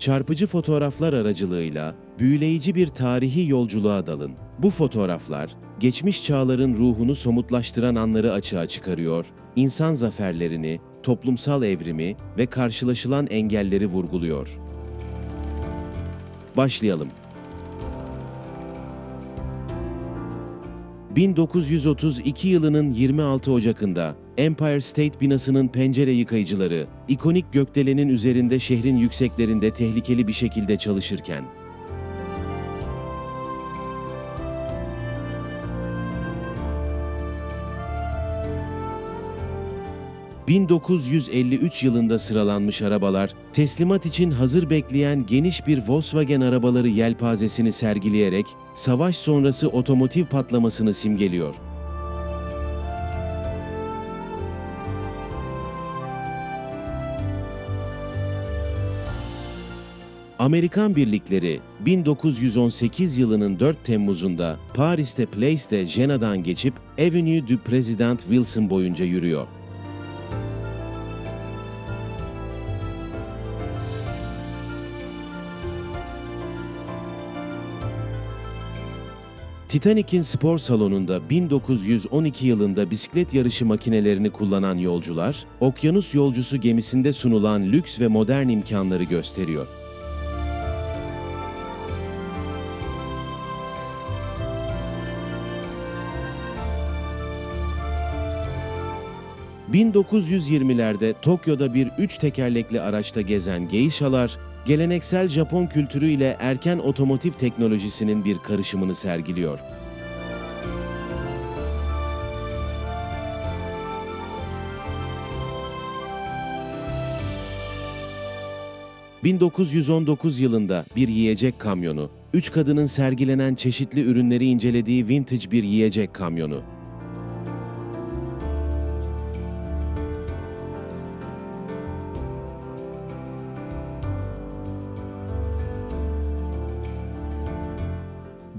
Çarpıcı fotoğraflar aracılığıyla büyüleyici bir tarihi yolculuğa dalın. Bu fotoğraflar, geçmiş çağların ruhunu somutlaştıran anları açığa çıkarıyor, insan zaferlerini, toplumsal evrimi ve karşılaşılan engelleri vurguluyor. Başlayalım. 1932 yılının 26 Ocak'ında Empire State binasının pencere yıkayıcıları, ikonik gökdelenin üzerinde şehrin yükseklerinde tehlikeli bir şekilde çalışırken, 1953 yılında sıralanmış arabalar, teslimat için hazır bekleyen geniş bir Volkswagen arabaları yelpazesini sergileyerek savaş sonrası otomotiv patlamasını simgeliyor. Amerikan birlikleri 1918 yılının 4 Temmuz'unda Paris'te Place de Jena'dan geçip Avenue du President Wilson boyunca yürüyor. Titanic'in spor salonunda 1912 yılında bisiklet yarışı makinelerini kullanan yolcular, okyanus yolcusu gemisinde sunulan lüks ve modern imkanları gösteriyor. ...1920'lerde Tokyo'da bir üç tekerlekli araçta gezen geishalar... ...geleneksel Japon kültürü ile erken otomotiv teknolojisinin bir karışımını sergiliyor. ...1919 yılında bir yiyecek kamyonu... ...üç kadının sergilenen çeşitli ürünleri incelediği vintage bir yiyecek kamyonu...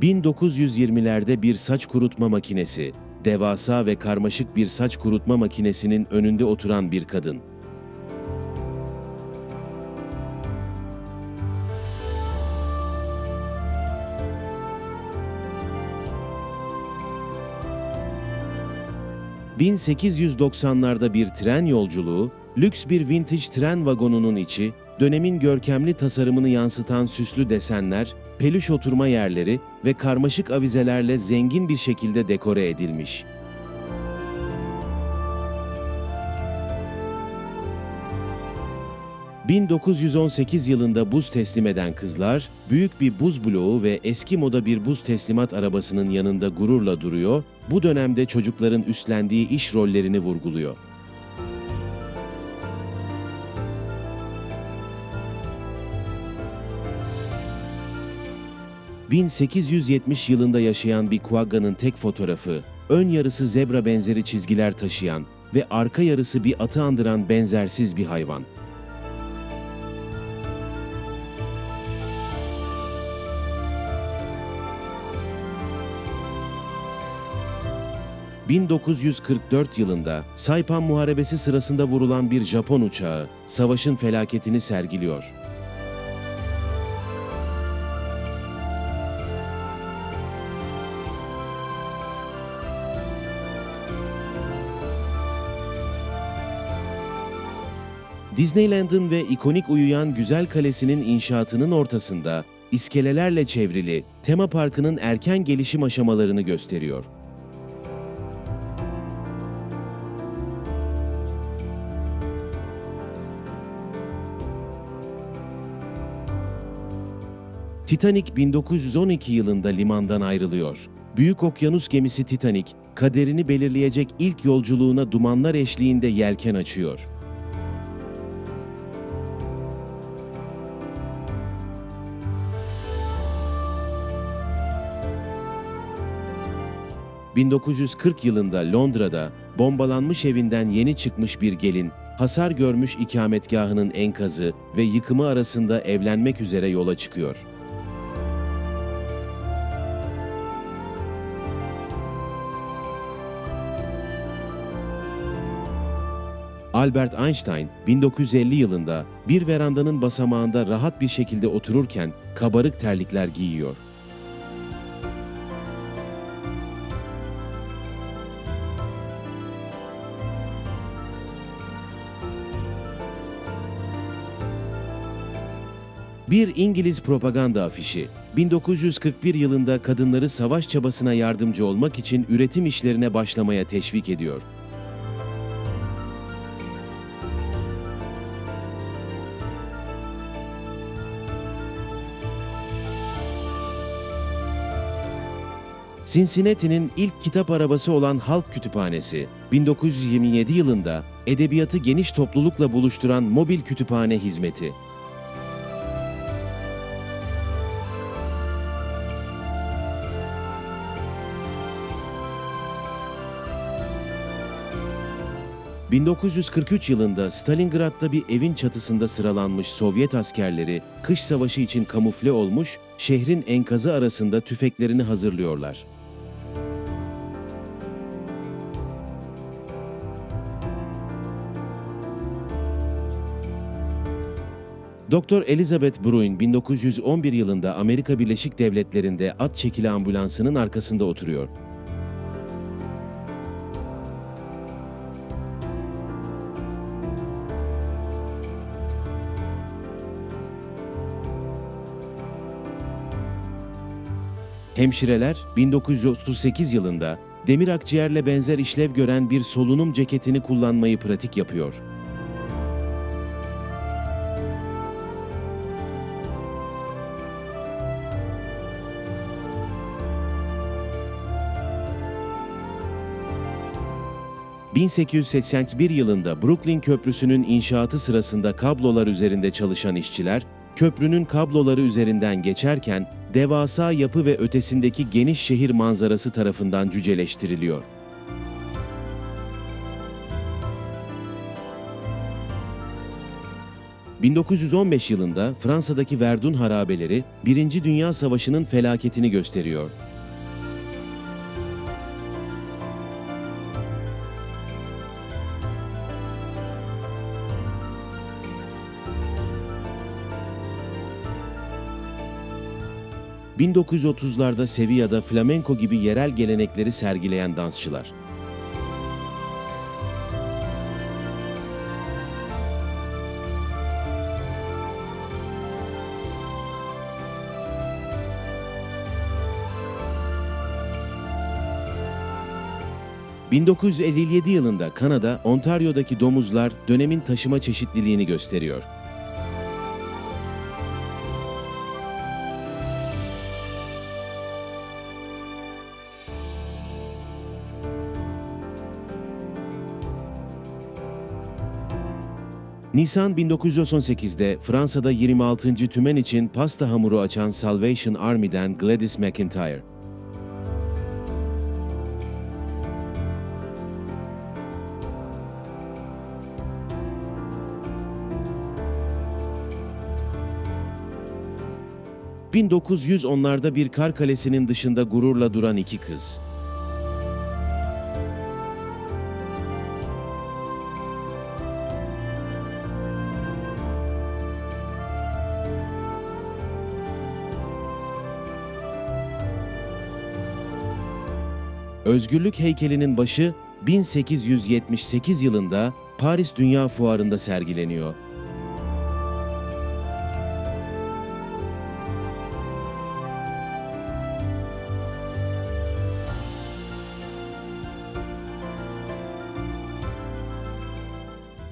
1920'lerde bir saç kurutma makinesi, devasa ve karmaşık bir saç kurutma makinesinin önünde oturan bir kadın. ...1890'larda bir tren yolculuğu, lüks bir vintage tren vagonunun içi, dönemin görkemli tasarımını yansıtan süslü desenler, peluş oturma yerleri ve karmaşık avizelerle zengin bir şekilde dekore edilmiş. ...1918 yılında buz teslim eden kızlar, büyük bir buz bloğu ve eski moda bir buz teslimat arabasının yanında gururla duruyor, bu dönemde çocukların üstlendiği iş rollerini vurguluyor. 1870 yılında yaşayan bir kuagga'nın tek fotoğrafı, ön yarısı zebra benzeri çizgiler taşıyan ve arka yarısı bir atı andıran benzersiz bir hayvan. ...1944 yılında Saipan Muharebesi sırasında vurulan bir Japon uçağı, savaşın felaketini sergiliyor. Disneyland'ın ve ikonik uyuyan Güzel Kalesi'nin inşaatının ortasında iskelelerle çevrili tema parkının erken gelişim aşamalarını gösteriyor. Titanic 1912 yılında limandan ayrılıyor. Büyük okyanus gemisi Titanic, kaderini belirleyecek ilk yolculuğuna dumanlar eşliğinde yelken açıyor. 1940 yılında Londra'da bombalanmış evinden yeni çıkmış bir gelin, hasar görmüş ikametgahının enkazı ve yıkımı arasında evlenmek üzere yola çıkıyor. Albert Einstein 1950 yılında bir verandanın basamağında rahat bir şekilde otururken kabarık terlikler giyiyor. Bir İngiliz propaganda afişi 1941 yılında kadınları savaş çabasına yardımcı olmak için üretim işlerine başlamaya teşvik ediyor. Cincinnati'nin ilk kitap arabası olan Halk Kütüphanesi, 1927 yılında edebiyatı geniş toplulukla buluşturan mobil kütüphane hizmeti. ...1943 yılında Stalingrad'da bir evin çatısında sıralanmış Sovyet askerleri... ...kış savaşı için kamufle olmuş, şehrin enkazı arasında tüfeklerini hazırlıyorlar. Doktor Elizabeth Bruin 1911 yılında Amerika Birleşik Devletleri'nde at çekili ambulansının arkasında oturuyor. Hemşireler 1938 yılında demir akciğerle benzer işlev gören bir solunum ceketini kullanmayı pratik yapıyor. ...1881 yılında Brooklyn Köprüsü'nün inşaatı sırasında kablolar üzerinde çalışan işçiler... ...köprünün kabloları üzerinden geçerken... ...devasa yapı ve ötesindeki geniş şehir manzarası tarafından cüceleştiriliyor. ...1915 yılında Fransa'daki Verdun harabeleri... ...Birinci Dünya Savaşı'nın felaketini gösteriyor. ...1930'larda Sevilla'da flamenko gibi yerel gelenekleri sergileyen dansçılar. ...1957 yılında Kanada, Ontario'daki domuzlar dönemin taşıma çeşitliliğini gösteriyor. Nisan 1918'de Fransa'da 26. tümen için pasta hamuru açan Salvation Army'den Gladys McIntyre. ...1910'larda bir kar kalesinin dışında gururla duran iki kız. Özgürlük heykelinin başı 1878 yılında Paris Dünya Fuarı'nda sergileniyor.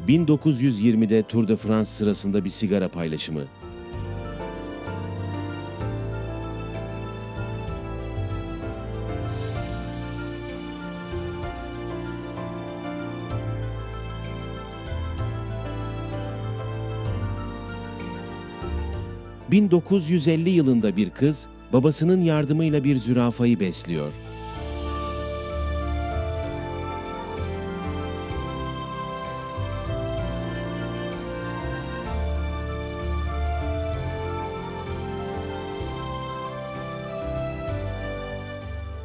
...1920'de Tour de France sırasında bir sigara paylaşımı. 1950 yılında bir kız babasının yardımıyla bir zürafayı besliyor.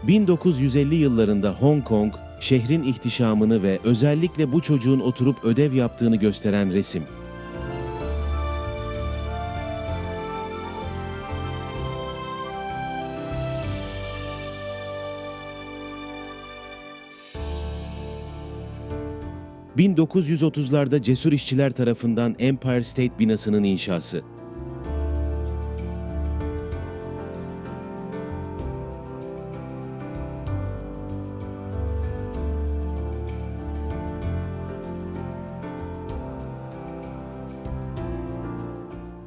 ...1950 yıllarında Hong Kong şehrin ihtişamını ve özellikle bu çocuğun oturup ödev yaptığını gösteren resim. ...1930'larda cesur işçiler tarafından Empire State binasının inşası.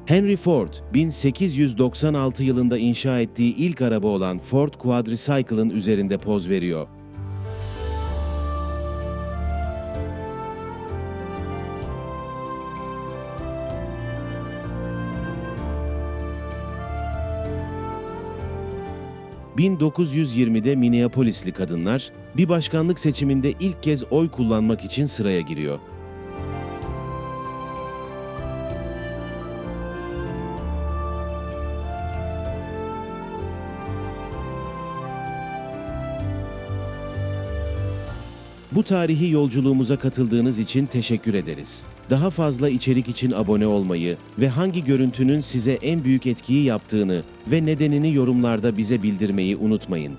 'Henry Ford, 1896 yılında inşa ettiği ilk araba olan Ford Quadricycle'ın üzerinde poz veriyor. ...1920'de Minneapolisli kadınlar bir başkanlık seçiminde ilk kez oy kullanmak için sıraya giriyor. Bu tarihi yolculuğumuza katıldığınız için teşekkür ederiz. Daha fazla içerik için abone olmayı ve hangi görüntünün size en büyük etkiyi yaptığını ve nedenini yorumlarda bize bildirmeyi unutmayın.